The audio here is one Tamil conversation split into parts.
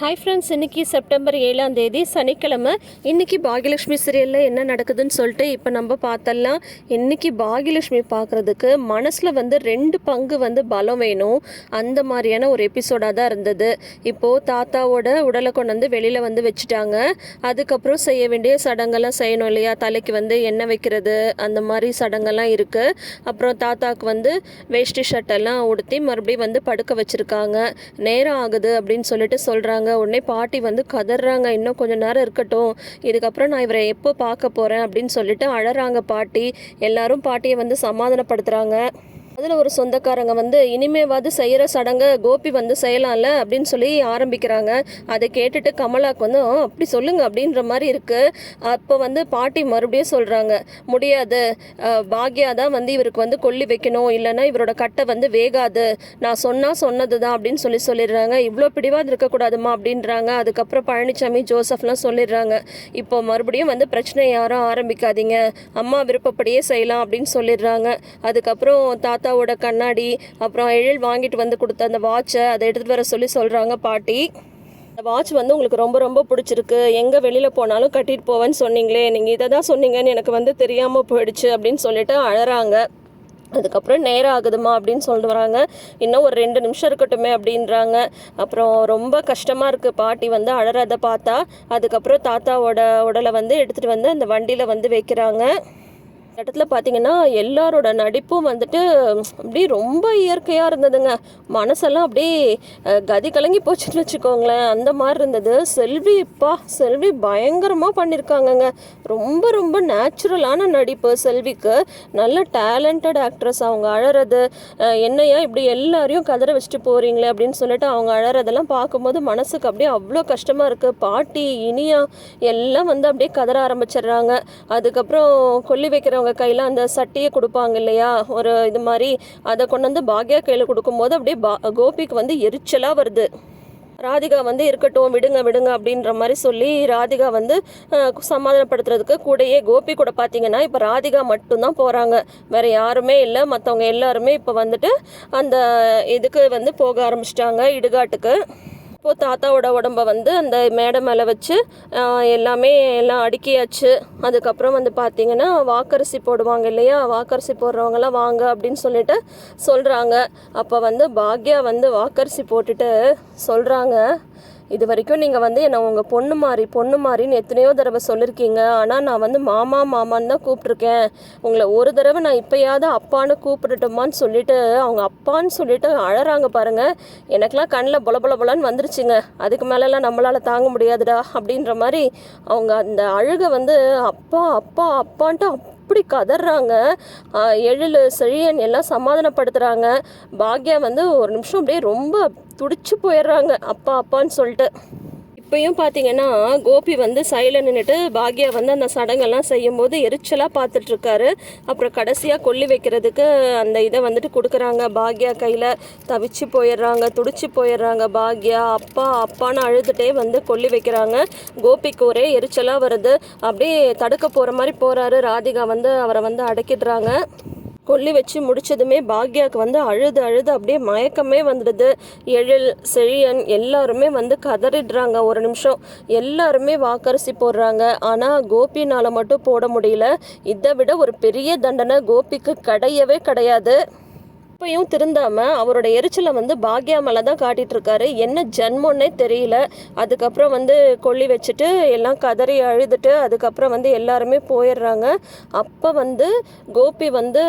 ஹாய் ஃப்ரெண்ட்ஸ் இன்றைக்கி செப்டம்பர் ஏழாம் தேதி சனிக்கிழமை. இன்னைக்கு பாகியலட்சுமி சீரியலில் என்ன நடக்குதுன்னு சொல்லிட்டு இப்போ நம்ம பார்த்தலாம். இன்றைக்கி பாகியலட்சுமி பார்க்குறதுக்கு மனசில் வந்து ரெண்டு பங்கு வந்து பலம் வேணும். அந்த மாதிரியான ஒரு எபிசோடாக தான் இருந்தது. இப்போது தாத்தாவோட உடலை கொண்டு வந்து வெளியில் வந்து வச்சுட்டாங்க. அதுக்கப்புறம் செய்ய வேண்டிய சடங்கெல்லாம் செய்யணும் இல்லையா? தலைக்கு வந்து எண்ணெய் வைக்கிறது அந்த மாதிரி சடங்கெல்லாம் இருக்குது அப்புறம் தாத்தாவுக்கு வந்து வேஷ்டி ஷர்ட்டெல்லாம் உடுத்தி மறுபடியும் வந்து படுக்க வச்சுருக்காங்க. நேரம் ஆகுது அப்படின்னு சொல்லிட்டு சொல்கிறாங்க உடனே பாட்டி வந்து கதறாங்க இன்னும் கொஞ்ச நேரம் இருக்கட்டும். இதுக்கப்புறம் நான் இவரை எப்போ பார்க்க போகிறேன் அப்படின்னு சொல்லிட்டு அழறாங்க பாட்டி. எல்லாரும் பாட்டியை வந்து சமாதானப்படுத்துகிறாங்க அதில் ஒரு சொந்தக்காரங்க வந்து இனிமேவாது செய்கிற சடங்கை கோபி வந்து செய்யலாம்ல அப்படின்னு சொல்லி ஆரம்பிக்கிறாங்க. அதை கேட்டுட்டு கமலாக்கு வந்து அப்படி சொல்லுங்க அப்படின்ற மாதிரி இருக்குது அப்போ வந்து பாட்டி மறுபடியும் சொல்கிறாங்க முடியாது. பாக்யா தான் வந்து இவருக்கு வந்து கொல்லி வைக்கணும். இல்லைன்னா இவரோட கட்டை வந்து வேகாது. நான் சொன்னால் சொன்னது தான் அப்படின்னு சொல்லி சொல்லிடுறாங்க. இவ்வளோ பிடிவாது இருக்கக்கூடாதுமா அப்படின்றாங்க. அதுக்கப்புறம் பழனிசாமி ஜோசப்லாம் சொல்லிடுறாங்க இப்போ மறுபடியும் வந்து பிரச்சனை யாரும் ஆரம்பிக்காதீங்க. அம்மா விருப்பப்படியே செய்யலாம் அப்படின்னு சொல்லிடுறாங்க. அதுக்கப்புறம் தாத்தா தாத்தாவோட கண்ணாடி அப்புறம் எழில் வாங்கிட்டு வந்து கொடுத்த அந்த வாட்சை அதை எடுத்துகிட்டு வர சொல்லி சொல்கிறாங்க பாட்டி. அந்த வாட்ச் வந்து உங்களுக்கு ரொம்ப ரொம்ப பிடிச்சிருக்கு. எங்கே வெளியில் போனாலும் கட்டிட்டு போவேன்னு சொன்னீங்களே நீங்கள் இதை தான் சொன்னீங்கன்னு எனக்கு வந்து தெரியாமல் போயிடுச்சு அப்படின்னு சொல்லிட்டு அழறாங்க. அதுக்கப்புறம் நேரம் ஆகுதுமா அப்படின்னு சொல்லிட்டு வராங்க. இன்னும் ஒரு ரெண்டு நிமிஷம் இருக்கட்டுமே அப்படின்றாங்க. அப்புறம் ரொம்ப கஷ்டமாக இருக்குது பாட்டி வந்து அழறதை பார்த்தா அதுக்கப்புறம் தாத்தாவோட உடலை வந்து எடுத்துகிட்டு வந்து அந்த வண்டியில் வந்து வைக்கிறாங்க. இடத்துல பார்த்தீங்கன்னா எல்லாரோட நடிப்பும் வந்துட்டு அப்படியே ரொம்ப இயற்கையாக இருந்ததுங்க. மனசெல்லாம் அப்படியே கதி கலங்கி போச்சுன்னு வச்சுக்கோங்களேன். அந்த மாதிரி இருந்தது. செல்வி இப்பா செல்வி பயங்கரமாக பண்ணியிருக்காங்கங்க ரொம்ப ரொம்ப நேச்சுரலான நடிப்பு செல்விக்கு. நல்ல டேலண்டட் ஆக்ட்ரஸ் அவங்க அழறது. என்னையா இப்படி எல்லாரையும் கதற வச்சுட்டு போகிறீங்களே அப்படின்னு சொல்லிட்டு அவங்க அழறதெல்லாம் பார்க்கும்போது மனசுக்கு அப்படியே அவ்வளோ கஷ்டமாக இருக்குது பாட்டி இனியா எல்லாம் வந்து அப்படியே கதற ஆரம்பிச்சிடுறாங்க. அதுக்கப்புறம் கொல்லி வைக்கிறவங்க கையில் அந்த சட்டியை கொடுப்பாங்க இல்லையா? ஒரு இது மாதிரி. அதை கொண்டு வந்து பாக்யா கையில் கொடுக்கும்போது அப்படியே பா கோபிக்கு வந்து எரிச்சலாக வருது. ராதிகா வந்து இருக்கட்டும் விடுங்க விடுங்க அப்படின்ற மாதிரி சொல்லி ராதிகா வந்து சமாதானப்படுத்துறதுக்கு கூடயே கோபி கூட பார்த்தீங்கன்னா இப்போ ராதிகா மட்டும்தான் போகிறாங்க வேறு யாருமே இல்லை. மற்றவங்க எல்லாருமே இப்போ வந்துட்டு அந்த இதுக்கு வந்து போக ஆரம்பிச்சிட்டாங்க இடுகாட்டுக்கு. இப்போ தாத்தாவோட உடம்ப வந்து அந்த மேடை மேலே வச்சு எல்லாமே எல்லாம் அடுக்கியாச்சு. அதுக்கப்புறம் வந்து பார்த்தீங்கன்னா வாக்கரிசி போடுவாங்க இல்லையா? வாக்கரிசி போடுறவங்கலாம் வாங்க அப்படின்னு சொல்லிட்டு சொல்கிறாங்க அப்போ வந்து பாக்யா வந்து வாக்கரிசி போட்டுட்டு சொல்கிறாங்க இது வரைக்கும் நீங்கள் வந்து என்னை உங்கள் பொண்ணு மாதிரி பொண்ணு மாதிரின்னு எத்தனையோ தடவை சொல்லியிருக்கீங்க ஆனால் நான் வந்து மாமா மாமான்னு தான் கூப்பிட்ருக்கேன் உங்களை ஒரு தடவை நான் இப்போயாவது அப்பான்னு கூப்பிடட்டுமான்னு சொல்லிட்டு அவங்க அப்பான்னு சொல்லிட்டு அழறாங்க பாருங்க. எனக்கெல்லாம் கண்ணில் பொல பொல பொலன்னு வந்துருச்சுங்க. அதுக்கு மேலெல்லாம் நம்மளால் தாங்க முடியாதுடா அப்படின்ற மாதிரி அவங்க அந்த அழுகை வந்து அப்பா அப்பா அப்பான்ட்டு அப்படி கதறாங்க. எழில் செழியன் எல்லாம் சமாதானப்படுத்துகிறாங்க பாக்யா வந்து ஒரு நிமிஷம் அப்படியே ரொம்ப துடிச்சு போயிடுறாங்க அப்பா அப்பான்னு சொல்லிட்டு. இப்பயும் பார்த்தீங்கன்னா கோபி வந்து சைடில் நின்றுட்டு பாக்யா வந்து அந்த சடங்கெல்லாம் செய்யும்போது எரிச்சலாக பார்த்துட்ருக்காரு அப்புறம் கடைசியாக கொல்லி வைக்கிறதுக்கு அந்த இதை வந்துட்டு கொடுக்குறாங்க. பாக்யா கையில் தவிச்சு போயிடுறாங்க துடிச்சு போயிடுறாங்க. பாக்யா அப்பா அப்பான்னு அழுதுகிட்டே வந்து கொல்லி வைக்கிறாங்க. கோபிக்கு ஒரே எரிச்சலாக வருது. அப்படியே தடுக்க போகிற மாதிரி போகிறாரு ராதிகா வந்து அவரை வந்து அடக்கிடுறாங்க. கொல்லி வச்சு முடிச்சதுமே பாக்யாவுக்கு வந்து அழுது அழுது அப்படியே மயக்கமே வந்துடுது. எழில் செழியன் எல்லாருமே வந்து கதறிடுறாங்க. ஒரு நிமிஷம் எல்லாருமே வாக்கரிசி போடுறாங்க. ஆனால் கோபினால் மட்டும் போட முடியல. இதை விட ஒரு பெரிய தண்டனை கோபிக்கு கிடையவே கிடையாது. இப்பயும் திருந்தாம அவரோட எரிச்சலை வந்து பாக்யா மேலே தான் காட்டிட்டு இருக்காரு என்ன ஜென்மன்னே தெரியல. அதுக்கப்புறம் வந்து கொல்லி வச்சுட்டு எல்லாம் கதறி அழுதுட்டு அதுக்கப்புறம் வந்து எல்லாருமே போயிடுறாங்க. அப்போ வந்து கோபி வந்து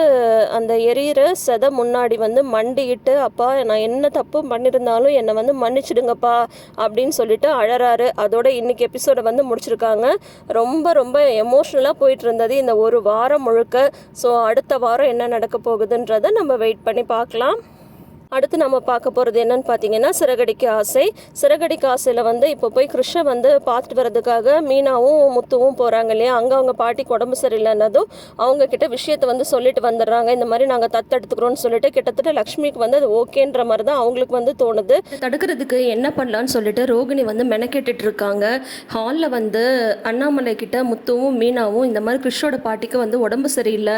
அந்த எரியிற செதை முன்னாடி வந்து மண்டிக்கிட்டு அப்பா நான் என்ன தப்பு பண்ணியிருந்தாலும் என்னை வந்து மன்னிச்சிடுங்கப்பா அப்படின்னு சொல்லிட்டு அழறாரு. அதோட இன்னைக்கு எபிசோடை வந்து முடிச்சிருக்காங்க. ரொம்ப ரொம்ப எமோஷ்னலாக போயிட்டு இருந்தது இந்த ஒரு வாரம் முழுக்க. ஸோ அடுத்த வாரம் என்ன நடக்க போகுதுன்றதை நம்ம வெயிட் பண்ணி பார்க்கலாம். அடுத்து நம்ம பார்க்க போகிறது என்னன்னு பார்த்தீங்கன்னா சிறகடிக்கு ஆசை. சிறகடிக்கு ஆசையில் வந்து இப்போ போய் கிருஷ்ண வந்து பார்த்துட்டு வர்றதுக்காக மீனாவும் முத்துவும் போகிறாங்க இல்லையா? அங்கே அவங்க பாட்டிக்கு உடம்பு சரியில்லைன்னதும் அவங்க கிட்ட விஷயத்தை வந்து சொல்லிட்டு வந்துடுறாங்க. இந்த மாதிரி நாங்கள் தத்தெடுத்துக்கிறோம்னு சொல்லிட்டு கிட்டத்தட்ட லக்ஷ்மிக்கு வந்து அது ஓகேன்ற மாதிரி தான் அவங்களுக்கு வந்து தோணுது. தடுக்கிறதுக்கு என்ன பண்ணலான்னு சொல்லிட்டு ரோகிணி வந்து மெனக்கெட்டுட்டு இருக்காங்க. ஹாலில் வந்து அண்ணாமலை கிட்ட முத்துவும் மீனாவும் இந்த மாதிரி கிருஷ்ணோட பாட்டிக்கு வந்து உடம்பு சரியில்லை.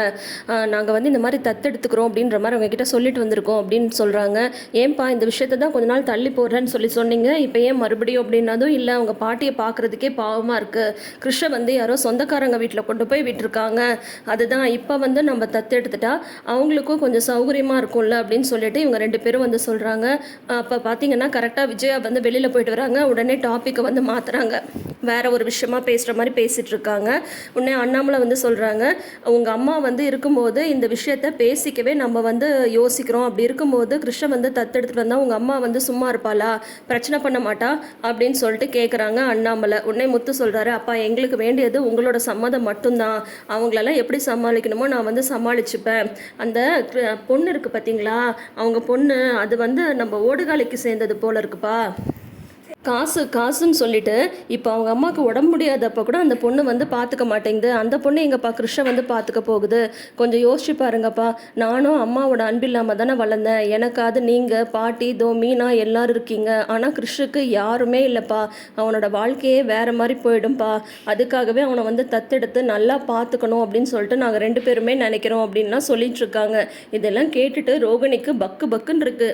நாங்கள் வந்து இந்த மாதிரி தத்தெடுத்துக்கிறோம் அப்படின்ற மாதிரி அவங்க கிட்ட சொல்லிட்டு வந்திருக்கோம் அப்படின்னு சொல்கிறாங்க சொல்கிறாங்க ஏன்பா இந்த விஷயத்தை தான் கொஞ்ச நாள் தள்ளி போடுறேன்னு சொல்லி சொன்னீங்க. இப்போ ஏன் மறுபடியும் அப்படின்னதும் இல்லை அவங்க பாட்டியை பார்க்குறதுக்கே பாவமாக இருக்குது கிருஷ்ண வந்து யாரோ சொந்தக்காரங்க வீட்டில் கொண்டு போய் விட்டுருக்காங்க. அதுதான் இப்போ வந்து நம்ம தத்தெடுத்துட்டா அவங்களுக்கும் கொஞ்சம் சௌகரியமாக இருக்கும்ல அப்படின்னு சொல்லிட்டு இவங்க ரெண்டு பேரும் வந்து சொல்கிறாங்க அப்போ பார்த்தீங்கன்னா கரெக்டாக விஜயா வந்து வெளியில் போயிட்டு வராங்க. உடனே டாப்பிக்கை வந்து மாற்றுறாங்க வேற ஒரு விஷயமா பேசுகிற மாதிரி பேசிகிட்டு இருக்காங்க. உடனே அண்ணாமலை வந்து சொல்கிறாங்க உங்கள் அம்மா வந்து இருக்கும்போது இந்த விஷயத்த பேசிக்கவே நம்ம வந்து யோசிக்கிறோம். அப்படி இருக்கும்போது புருஷன் வந்து தத்தெடுத்துட்டு வந்தால் உங்கள் அம்மா வந்து சும்மா இருப்பாளா? பிரச்சனை பண்ண மாட்டா? அப்படின்னு சொல்லிட்டு கேட்குறாங்க அண்ணாமலை. உடனே முத்து சொல்கிறாரு அப்பா எங்களுக்கு வேண்டியது உங்களோட சம்மதம் மட்டும்தான். அவங்களெல்லாம் எப்படி சமாளிக்கணுமோ நான் வந்து சமாளிச்சுப்பேன். அந்த பொண்ணு இருக்குது பார்த்தீங்களா அவங்க பொண்ணு அது வந்து நம்ம ஓடுகாலைக்கு சேர்ந்தது போல இருக்குப்பா. காசு காசுன்னு சொல்லிட்டு இப்போ அவங்க அம்மாவுக்கு உடம்பு முடியாதப்போ கூட அந்த பொண்ணு வந்து பார்த்துக்க மாட்டேங்குது. அந்த பொண்ணு எங்கப்பா கிருஷ்ண வந்து பார்த்துக்க போகுது. கொஞ்சம் யோசிச்சு பாருங்கப்பா. நானும் அம்மாவோட அன்பில்லாமல் தானே வளர்ந்தேன். எனக்காவது நீங்கள் பாட்டி தோ மீனா எல்லாரும் இருக்கீங்க. ஆனால் கிருஷ்ணுக்கு யாருமே இல்லைப்பா. அவனோட வாழ்க்கையே வேறு மாதிரி போயிடும்பா. அதுக்காகவே அவனை வந்து தத்தெடுத்து நல்லா பார்த்துக்கணும் அப்படின்னு சொல்லிட்டு நாங்கள் ரெண்டு பேருமே நினைக்கிறோம் அப்படின்லாம் சொல்லிட்டு இருக்காங்க. இதெல்லாம் கேட்டுட்டு ரோகிணிக்கு பக்கு பக்குன்னு இருக்குது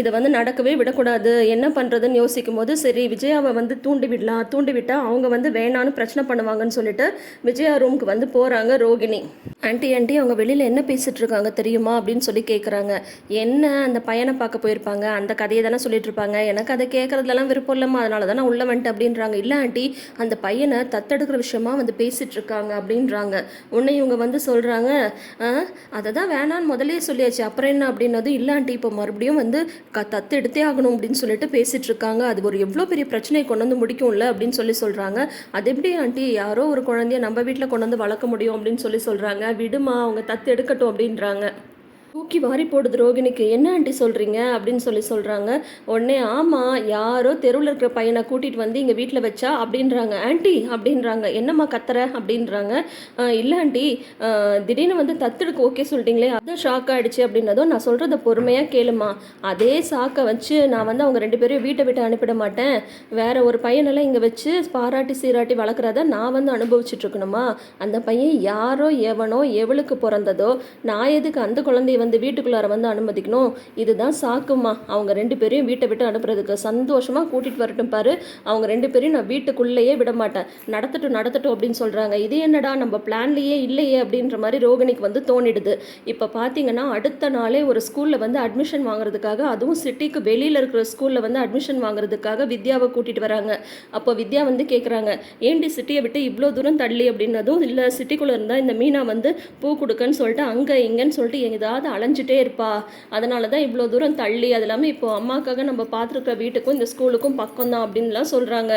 இதை வந்து நடக்கவே விடக்கூடாது. என்ன பண்ணுறதுன்னு யோசிக்கும் போது சரி விஜயாவை வந்து தூண்டி விடலாம் தூண்டி விட்டால் அவங்க வந்து வேணான்னு பிரச்சனை பண்ணுவாங்கன்னு சொல்லிட்டு விஜயா ரூமுக்கு வந்து போகிறாங்க ரோகிணி. ஆண்டி ஆண்டி அவங்க வெளியில் என்ன பேசிகிட்டு இருக்காங்க தெரியுமா அப்படின்னு சொல்லி கேட்குறாங்க என்ன அந்த பையனை பார்க்க போயிருப்பாங்க? அந்த கதையை தானே சொல்லிட்டு இருப்பாங்க. எனக்கு அதை கேட்குறதுலலாம் விருப்பம் இல்லாமல் அதனால தான் நான் உள்ள வந்துட்டு அப்படின்றாங்க. இல்லை ஆண்டி அந்த பையனை தத்தெடுக்கிற விஷயமா வந்து பேசிகிட்டு இருக்காங்க அப்படின்றாங்க. உன்னை இவங்க வந்து சொல்கிறாங்க அதை தான் வேணான்னு முதலே சொல்லியாச்சு. அப்புறம் என்ன? அப்படின்னதும் இல்லை ஆண்டி இப்போ மறுபடியும் வந்து க தத்து எடுத்தே ஆகணும் அப்படின்னு சொல்லிட்டு பேசிட்டு இருக்காங்க அது ஒரு எவ்வளோ பெரிய பிரச்சனையை கொண்டு வந்து முடிக்கும்ல அப்படின்னு சொல்லி சொல்கிறாங்க அது எப்படி ஆண்டி? யாரோ ஒரு குழந்தைய நம்ம வீட்டில் கொண்டு வந்து வளர்க்க முடியும் அப்படின்னு சொல்லி சொல்கிறாங்க விடுமா அவங்க தத்து எடுக்கட்டும் அப்படின்றாங்க. தூக்கி வாரி போடுது ரோகிணிக்கு. என்ன ஆண்டி சொல்கிறீங்க அப்படின்னு சொல்லி சொல்கிறாங்க உடனே ஆமாம் யாரோ தெருவில் இருக்கிற பையனை கூட்டிகிட்டு வந்து இங்கே வீட்டில் வச்சா? அப்படின்றாங்க. ஆண்டி அப்படின்றாங்க. என்னம்மா கத்துற? அப்படின்றாங்க. இல்லை ஆண்டி. திடீர்னு வந்து தத்துடுக்கு ஓகே சொல்லிட்டீங்களே அதான் ஷாக் ஆகிடுச்சு அப்படின்னதும் நான் சொல்கிறத பொறுமையாக கேளுமா. அதே சாக்கை வச்சு நான் வந்து அவங்க ரெண்டு பேரையும் வீட்டை விட்டு அனுப்பிட மாட்டேன். வேற ஒரு பையனெல்லாம் இங்கே வச்சு பாராட்டி சீராட்டி வளர்க்குறத நான் வந்து அனுபவிச்சுட்டு இருக்கணுமா? அந்த பையன் யாரோ எவனோ எவளுக்கு பிறந்ததோ நான் எதுக்கு அந்த குழந்தைய வந்து வீட்டுக்குள்ளார வந்து அனுமதிக்கணும். இதுதான் சாக்குமா அவங்க ரெண்டு பேரையும் வீட்டை விட்டு அனுப்புறதுக்கு. சந்தோஷமாக கூட்டிகிட்டு வரட்டும் பாரு. அவங்க ரெண்டு பேரையும் நான் வீட்டுக்குள்ளேயே விட மாட்டேன். நடத்தட்டும் நடத்தட்டும் அப்படின்னு சொல்கிறாங்க இது என்னடா? நம்ம பிளான்லேயே இல்லையே அப்படின்ற மாதிரி ரோகிணிக்கு வந்து தோணிடுது. இப்போ பார்த்தீங்கன்னா அடுத்த நாளே ஒரு ஸ்கூலில் வந்து அட்மிஷன் வாங்குறதுக்காக அதுவும் சிட்டிக்கு வெளியில் இருக்கிற ஸ்கூலில் வந்து அட்மிஷன் வாங்குறதுக்காக வித்யாவை கூட்டிகிட்டு வராங்க. அப்போ வித்யா வந்து கேட்குறாங்க ஏண்டி சிட்டியை விட்டு இவ்வளோ தூரம் தள்ளி? அப்படின்னதும் இல்லை சிட்டிக்குள்ளே இருந்தால் இந்த மீனா வந்து பூ கொடுக்கன்னு சொல்லிட்டு அங்கே இங்கேன்னு சொல்லிட்டு ஏதாவது அலைஞ்சிட்டே இருப்பா. அதனால தான் இவ்வளோ தூரம் தள்ளி அது இல்லாமல் இப்போ அம்மாக்காக நம்ம பார்த்துருக்குற வீட்டுக்கும் இந்த ஸ்கூலுக்கும் பக்கம் தான் அப்படின்லாம் சொல்கிறாங்க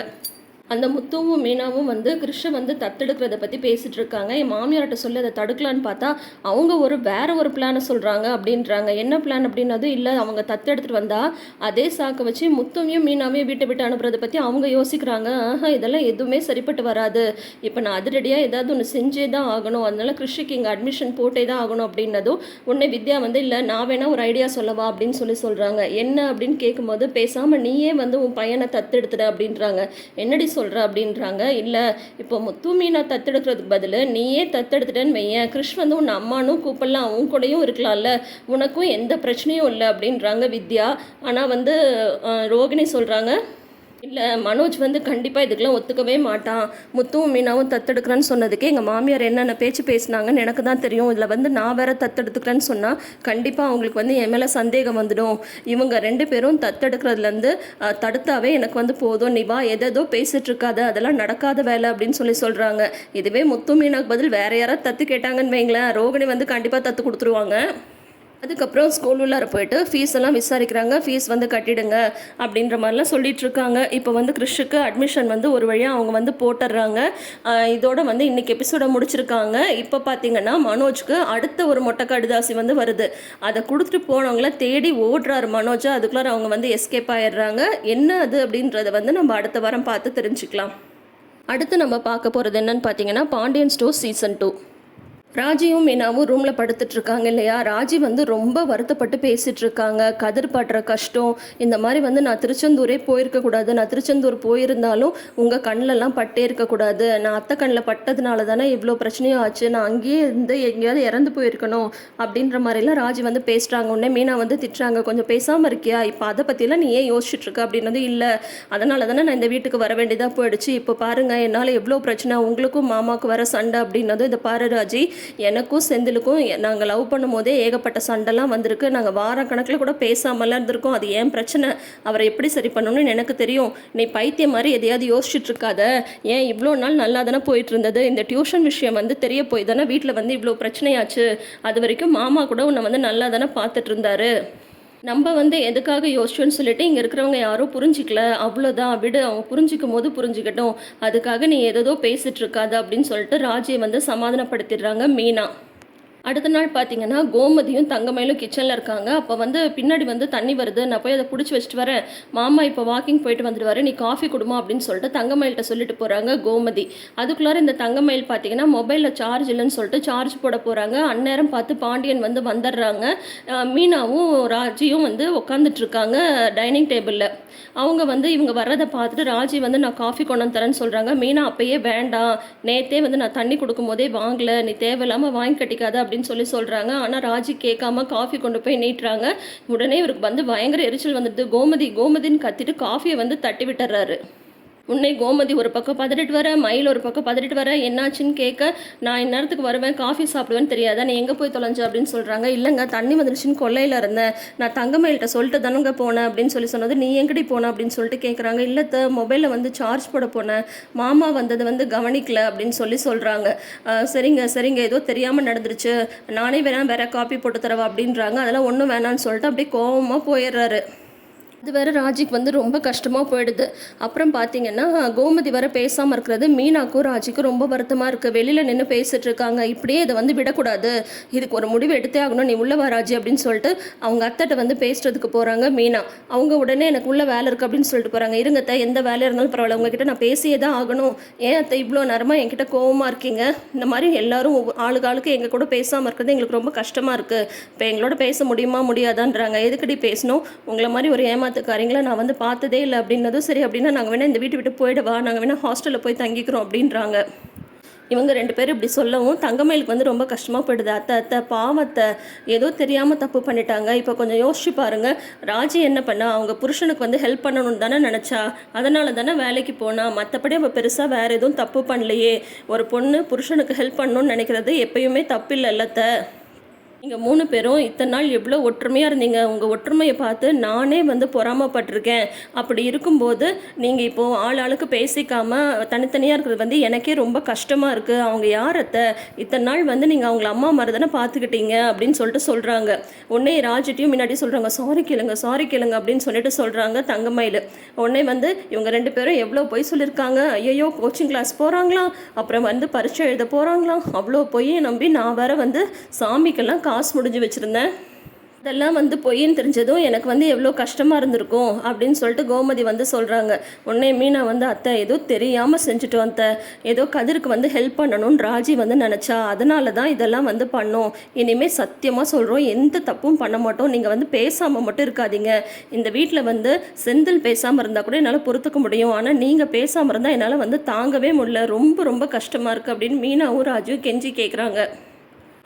அந்த முத்துவும் மீனாவும் வந்து கிருஷ்ண வந்து தத்தெடுக்கிறத பற்றி பேசிகிட்டு இருக்காங்க என் மாமியார்கிட்ட சொல்லி அதை தடுக்கலான்னு பார்த்தா அவங்க ஒரு வேற ஒரு பிளானை சொல்கிறாங்க அப்படின்றாங்க. என்ன பிளான் அப்படின்னது இல்லை. அவங்க தத்தெடுத்துட்டு வந்தால் அதே சாக்கை வச்சு முத்துவையும் மீனாவையும் வீட்டை விட்டு அனுப்புறதை பற்றி அவங்க யோசிக்கிறாங்க. ஆஹா இதெல்லாம் எதுவுமே சரிப்பட்டு வராது. இப்போ நான் அதிரடியாக ஏதாவது ஒன்று செஞ்சே தான் ஆகணும். அதனால கிருஷிக்கு இங்கே அட்மிஷன் போட்டே தான் ஆகணும் அப்படின்னதும் உடனே வித்யா வந்து இல்லை நான் வேணா ஒரு ஐடியா சொல்லவா? அப்படின்னு சொல்லி சொல்கிறாங்க என்ன அப்படின்னு கேட்கும்போது பேசாமல் நீயே வந்து உன் பையனை தத்தெடுத்துட அப்படின்றாங்க. என்னடி சொல்கிற அப்படின்றாங்க. இல்லை இப்போ முத்து மீனா தத்தெடுக்கிறதுக்கு பதில் நீயே தத்தெடுத்துட்டேன்னு வையேன். கிருஷ் வந்து உன் அம்மானும் கூப்பிடலாம் அவன் கூடயும் இருக்கலாம்ல. உனக்கும் எந்த பிரச்சனையும் இல்லை அப்படின்றாங்க வித்யா. ஆனால் வந்து ரோகிணி சொல்கிறாங்க இல்லை மனோஜ் வந்து கண்டிப்பாக இதுக்கெல்லாம் ஒத்துக்கவே மாட்டான். முத்துவும் மீனாவும் தத்தெடுக்கிறேன்னு சொன்னதுக்கு எங்கள் மாமியார் என்னென்ன பேச்சு பேசுனாங்கன்னு எனக்கு தான் தெரியும். இதில் வந்து நான் வேற தத்தெடுத்துக்கிறேன்னு சொன்னால் கண்டிப்பாக அவங்களுக்கு வந்து என் மேலே சந்தேகம் வந்துடும். இவங்க ரெண்டு பேரும் தத்தெடுக்கிறதுலேருந்து தடுத்தாவே எனக்கு வந்து போதும். நீ வா எதேதோ பேசிட்டு அதெல்லாம் நடக்காத வேலை அப்படின்னு சொல்லி சொல்கிறாங்க இதுவே முத்து மீனாக்கு பதில் வேற யாராவது தத்து கேட்டாங்கன்னு வைங்களேன். ரோகிணி வந்து கண்டிப்பாக தத்து கொடுத்துருவாங்க. அதுக்கப்புறம் ஸ்கூல் உள்ளார போயிட்டு ஃபீஸ் எல்லாம் விசாரிக்கிறாங்க. ஃபீஸ் வந்து கட்டிடுங்க அப்படின்ற மாதிரிலாம் சொல்லிட்டு இருக்காங்க. இப்போ வந்து கிறிஷுக்கு அட்மிஷன் வந்து ஒரு வழியாக அவங்க வந்து போட்டுடுறாங்க. இதோட வந்து இன்னைக்கு எபிசோட முடிச்சிருக்காங்க. இப்போ பார்த்தீங்கன்னா மனோஜ்க்கு அடுத்த ஒரு மொட்டை கடுதாசி வந்து வருது. அதை கொடுத்துட்டு போனவங்கள தேடி ஓடுறாரு மனோஜ். அதுக்குள்ளார அவங்க வந்து எஸ்கேப் ஆயிடுறாங்க. என்ன அது அப்படின்றத வந்து நம்ம அடுத்த வாரம் பார்த்து தெரிஞ்சுக்கலாம். அடுத்து நம்ம பார்க்க போகிறது என்னன்னு பார்த்தீங்கன்னா பாண்டியன் ஸ்டோர் சீசன் டூ ராஜியும் மீனாவும் ரூமில் படுத்துட்டு இருக்காங்க இல்லையா? ராஜி வந்து ரொம்ப வருத்தப்பட்டு பேசிகிட்டு இருக்காங்க. கதிர் படுற கஷ்டம் இந்த மாதிரி வந்து நான் திருச்செந்தூரே போயிருக்கக்கூடாது நான் திருச்செந்தூர் போயிருந்தாலும் உங்கள் கண்ணிலலாம் பட்டே இருக்கக்கூடாது நான் அத்தை கண்ணில் பட்டதுனால தானே இவ்வளோ பிரச்சனையும் ஆச்சு. நான் அங்கேயே இருந்து எங்கேயாவது இறந்து போயிருக்கணும் அப்படின்ற மாதிரிலாம் ராஜி வந்து பேசுகிறாங்க உடனே மீனா வந்து திட்டுறாங்க. கொஞ்சம் பேசாமல் இருக்கியா? இப்போ அதை பற்றிலாம் நீ ஏன் யோசிச்சுட்ருக்க அப்படின்றது இல்லை. அதனால தானே நான் இந்த வீட்டுக்கு வர வேண்டியதாக போயிடுச்சு. இப்போ பாருங்கள் என்னால் எவ்வளோ பிரச்சனை உங்களுக்கும் மாமாவுக்கு வர சண்டை அப்படின்னதும் இதை பாரு ராஜி. எனக்கும் செந்திலுக்கும் நாங்கள் லவ் பண்ணும் போதே ஏகப்பட்ட சண்டைலாம் வந்திருக்கு. நாங்கள் வார கணக்கில் கூட பேசாமலாம் இருந்திருக்கோம். அது ஏன் பிரச்சனை? அவரை எப்படி சரி பண்ணணும்னு எனக்கு தெரியும். நீ பைத்தியம் மாதிரி எதையாவது யோசிச்சுட்டு இருக்காத. ஏன் இவ்வளோ நாள் நல்லா தானே போயிட்டு இருந்தது? இந்த டியூஷன் விஷயம் வந்து தெரிய போய் தானே வீட்டில் வந்து இவ்வளோ பிரச்சனையாச்சு. அது வரைக்கும் மாமா கூட உன்னை வந்து நல்லா தானே பார்த்துட்டு இருந்தாரு. நம்ம வந்து எதுக்காக யோசிச்சோன்னு சொல்லிட்டு இங்கே இருக்கிறவங்க யாரும் புரிஞ்சிக்கல. அவ்வளோதான் விடு அவங்க புரிஞ்சிக்கும் போது புரிஞ்சுக்கட்டும். அதுக்காக நீ ஏதேதோ பேசிட்டு இருக்காது அப்படின்னு சொல்லிட்டு ராஜியை வந்து சமாதானப்படுத்திடுறாங்க மீனா. அடுத்த நாள் பார்த்தீங்கன்னா கோமதியும் தங்கமயிலும் கிச்சனில் இருக்காங்க. அப்போ வந்து பின்னாடி வந்து தண்ணி வருது. நான் போய் அதை பிடிச்சி வச்சுட்டு வரேன். மாமா இப்போ வாக்கிங் போயிட்டு வந்துடுவாரு. நீ காஃபி கொடுமா அப்படின்னு சொல்லிட்டு தங்கமயில்கிட்ட சொல்லிட்டு போகிறாங்க கோமதி. அதுக்குள்ளார இந்த தங்கமயில் பார்த்தீங்கன்னா மொபைலில் சார்ஜ் இல்லைன்னு சொல்லிட்டு சார்ஜ் போட போகிறாங்க அந்நேரம் பார்த்து பாண்டியன் வந்து வந்துடுறாங்க. மீனாவும் ராஜியும் வந்து உட்காந்துட்டு இருக்காங்க டைனிங் டேபிளில் அவங்க வந்து இவங்க வர்றதை பார்த்துட்டு ராஜி வந்து நான் காஃபி கொண்டு வந்து தரேன்னு சொல்கிறாங்க மீனா அப்பயே வேண்டாம். நேத்தே வந்து நான் தண்ணி கொடுக்கும் போதே வாங்கலை. நீ தேவையில்லாமல் வாங்கி கட்டிக்காத அப்படின்னு சொல்லி சொல்கிறாங்க ஆனால் ராஜி கேட்காம காஃபி கொண்டு போய் நீட்டுறாங்க. உடனே இவருக்கு வந்து பயங்கர எரிச்சல் வந்துடுது. கோமதி கோமதின்னு கத்திட்டு காஃபியை வந்து தட்டி விட்டுறாரு. உன்னை கோமதி ஒரு பக்கம் பதறிட்டு வர மயில் ஒரு பக்கம் பதறிட்டு வர என்னாச்சுன்னு கேட்க நான் இந்நேரத்துக்கு வருவேன் காஃபி சாப்பிடுவேன்னு தெரியாதா? நீ எங்கே போய் தொலைஞ்ச அப்படின்னு சொல்கிறாங்க இல்லைங்க தண்ணி வந்துருச்சுன்னு கொல்லையில் இருந்தேன். நான் தங்கமயில்கிட்ட சொல்லிட்டு தானுங்க போனேன் அப்படின்னு சொல்லி சொன்னது நீ எங்கடி போன? அப்படின்னு சொல்லிட்டு கேட்குறாங்க இல்லத்த மொபைலில் வந்து சார்ஜ் போட போனேன். மாமா வந்தது வந்து கவனிக்கல அப்படின்னு சொல்லி சொல்கிறாங்க சரிங்க சரிங்க. ஏதோ தெரியாமல் நடந்துருச்சு. நானே வேணாம் வேற காப்பி போட்டு தரவா? அப்படின்றாங்க. அதெல்லாம் ஒன்றும் வேணான்னு சொல்லிட்டு அப்படியே கோபமாக போயிடுறாரு. இது வேற ராஜிக்கு வந்து ரொம்ப கஷ்டமாக போயிடுது. அப்புறம் பார்த்தீங்கன்னா கோமதி வர பேசாமல் இருக்கிறது மீனாக்கும் ராஜிக்கும் ரொம்ப வருத்தமாக இருக்குது வெளியில் நின்று பேசிட்டு இருக்காங்க. இப்படியே இதை வந்து விடக்கூடாது. இதுக்கு ஒரு முடிவு எடுத்தே ஆகணும். நீ உள்ள வா ராஜி அப்படின்னு சொல்லிட்டு அவங்க அத்தைட்ட வந்து பேசுறதுக்கு போகிறாங்க மீனா. அவங்க உடனே எனக்கு உள்ள வேலை இருக்குது அப்படின்னு சொல்லிட்டு போகிறாங்க இருங்க அத்தை எந்த வேலை இருந்தாலும் பரவாயில்ல. உங்ககிட்ட நான் பேசியே தான் ஆகணும். ஏன் அத்தை இவ்வளோ நேரமாக என்கிட்ட கோவமாக இருக்கீங்க? இந்த மாதிரி எல்லாரும் ஆளுக்கு ஆளுக்கு எங்கள் கூட பேசாமல் இருக்கிறது எங்களுக்கு ரொம்ப கஷ்டமாக இருக்குது இப்போ எங்களோட பேச முடியுமா? முடியாதான்றாங்க. எதுக்கடி பேசணும்? உங்களை மாதிரி ஒரு ஏமா ஏமாத்துக்காரங்கள நான் வந்து பார்த்ததே இல்லை அப்படின்னதும் சரி அப்படின்னா நாங்கள் வேணால் இந்த வீட்டை விட்டு போயிடுவா? நாங்கள் வேணால் ஹாஸ்டலில் போய் தங்கிக்கிறோம் அப்படின்றாங்க. இவங்க ரெண்டு பேரும் இப்படி சொல்லவும் தங்கமயிலுக்கு வந்து ரொம்ப கஷ்டமாக போயிடுது. அத்தை அத்தை பாவத்தை ஏதோ தெரியாமல் தப்பு பண்ணிட்டாங்க. இப்போ கொஞ்சம் யோசிச்சு பாருங்க. ராஜி என்ன பண்ணா? அவங்க புருஷனுக்கு வந்து ஹெல்ப் பண்ணணும்னு தானே நினச்சா? அதனால தானே வேலைக்கு போனா? மற்றபடி அவள் பெருசாக வேறு எதுவும் தப்பு பண்ணலையே. ஒரு பொண்ணு புருஷனுக்கு ஹெல்ப் பண்ணணும்னு நினைக்கிறது எப்பயுமே தப்பு இல்லை அத்தை. நீங்கள் மூணு பேரும் இத்தனை நாள் எவ்வளோ ஒற்றுமையாக இருந்தீங்க? உங்கள் ஒற்றுமையை பார்த்து நானே வந்து பொறாமப்பட்டிருக்கேன். அப்படி இருக்கும்போது நீங்கள் இப்போது ஆள் ஆளுக்கு பேசிக்காமல் தனித்தனியாக இருக்கிறது வந்து எனக்கே ரொம்ப கஷ்டமாக இருக்குது அவங்க யார் அத்தை? இத்தனை நாள் வந்து நீங்கள் அவங்கள அம்மா மாதிரி தானே பார்த்துக்கிட்டீங்க அப்படின்னு சொல்லிட்டு சொல்கிறாங்க உடனே ராஜிட்டையும் முன்னாடி சொல்கிறாங்க சாரி கேளுங்க சாரி கேளுங்க அப்படின்னு சொல்லிட்டு சொல்கிறாங்க தங்கமயில். உடனே வந்து இவங்க ரெண்டு பேரும் எவ்வளோ பொய் சொல்லியிருக்காங்க? ஐயோ கோச்சிங் கிளாஸ் போகிறாங்களாம் அப்புறம் வந்து பரீட்சை எழுத போகிறாங்களாம் அவ்வளோ போய் நம்பி நான் வேற வந்து சாமிக்கெல்லாம் காசு முடிஞ்சு வச்சுருந்தேன். இதெல்லாம் வந்து பொய்ன்னு தெரிஞ்சதும் எனக்கு வந்து எவ்வளோ கஷ்டமாக இருந்திருக்கும் அப்படின்னு சொல்லிட்டு கோமதி வந்து சொல்கிறாங்க உடனே மீனா வந்து அத்தை ஏதோ தெரியாமல் செஞ்சுட்டு அத்தை ஏதோ கதிருக்கு வந்து ஹெல்ப் பண்ணணும்னு ராஜி வந்து நினச்சா அதனால தான் இதெல்லாம் வந்து பண்ணோம். இனிமேல் சத்தியமாக சொல்கிறோம் எந்த தப்பும் பண்ண மாட்டோம். நீங்கள் வந்து பேசாமல் மட்டும் இருக்காதீங்க. இந்த வீட்டில் வந்து செந்தில் பேசாமல் இருந்தால் கூட என்னால் பொறுத்துக்க முடியும். ஆனால் நீங்கள் பேசாமல் இருந்தால் என்னால் வந்து தாங்கவே முடியல. ரொம்ப ரொம்ப கஷ்டமாக இருக்குது அப்படின்னு மீனாவும் ராஜுவும் கெஞ்சி கேட்குறாங்க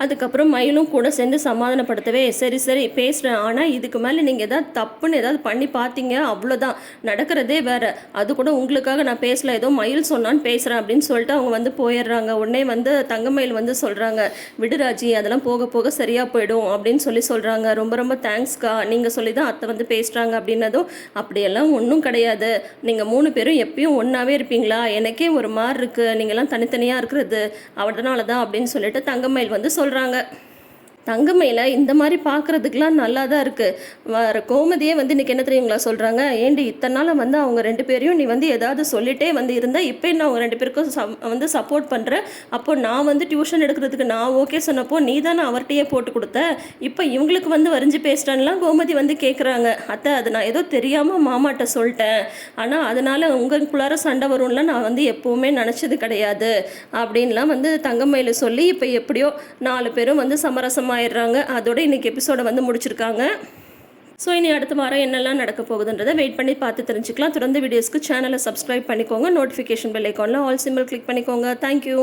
அதுக்கப்புறம் மயிலும் கூட சேர்ந்து சமாதானப்படுத்தவே சரி சரி பேசுகிறேன் ஆனால் இதுக்கு மேலே நீங்கள் ஏதாவது தப்புன்னு ஏதாவது பண்ணி பார்த்தீங்க அவ்வளோதான் நடக்கிறதே வேறு. அது கூட உங்களுக்காக நான் பேசல. ஏதோ மயில் சொன்னான்னு பேசுகிறேன் அப்படின்னு சொல்லிட்டு அவங்க வந்து போயிடுறாங்க. உடனே வந்து தங்கமயில் வந்து சொல்கிறாங்க விடுராஜி அதெல்லாம் போக போக சரியாக போயிடும் அப்படின்னு சொல்லி சொல்கிறாங்க ரொம்ப ரொம்ப தேங்க்ஸ்க்கா. நீங்கள் சொல்லி தான் அத்தை வந்து பேசுகிறாங்க அப்படின்னதும் அப்படியெல்லாம் ஒன்றும் கிடையாது. நீங்கள் மூணு பேரும் எப்பயும் ஒன்றாவே இருப்பீங்களா? எனக்கே ஒரு மாதிரி இருக்குது நீங்கள்லாம் தனித்தனியாக இருக்கிறது. அதனால தான் அப்படின்னு சொல்லிட்டு தங்கமயில் வந்து சொல்கிறாங்க தங்கமையில் இந்த மாதிரி பார்க்குறதுக்கெலாம் நல்லா தான் இருக்குது வர கோமதியே வந்து இன்றைக்கி என்ன தெரியுங்களா சொல்கிறாங்க ஏண்டி இத்தனை நாள் வந்து அவங்க ரெண்டு பேரையும் நீ வந்து ஏதாவது சொல்லிட்டே வந்து இருந்தால் இப்போ நான் அவங்க ரெண்டு பேருக்கும் வந்து சப்போர்ட் பண்ணுற அப்போ நான் வந்து டியூஷன் எடுக்கிறதுக்கு நான் ஓகே சொன்னப்போ நீ தானே அவர்கிட்டயே போட்டு கொடுத்த? இப்போ இவங்களுக்கு வந்து வரைஞ்சி பேசிட்டான்லாம் கோமதி வந்து கேட்குறாங்க அத்தை அது நான் ஏதோ தெரியாமல் மாமாட்ட சொல்லிட்டேன். ஆனால் அதனால் உங்களுக்குள்ளார சண்டை வரும்ல நான் வந்து எப்போவுமே நினச்சது கிடையாது. அப்படின்லாம் வந்து தங்கமயில சொல்லி இப்போ எப்படியோ நாலு பேரும் வந்து சமரசமாக ஆயிடுறாங்க. அதோட இன்னைக்கு எபிசோடை வந்து முடிச்சிருக்காங்க. ஸோ இனி அடுத்த வாரம் என்னெல்லாம் நடக்க போகுதுன்றதை வெயிட் பண்ணி பார்த்து தெரிஞ்சுக்கலாம். தொடர்ந்து வீடியோஸ்க்கு சேனலை சப்ஸ்கிரைப் பண்ணிக்கோங்க. நோட்டிஃபிகேஷன் பெல் ஐக்கானில் ஆல் சிம்பிள் கிளிக் பண்ணிக்கோங்க. Thank you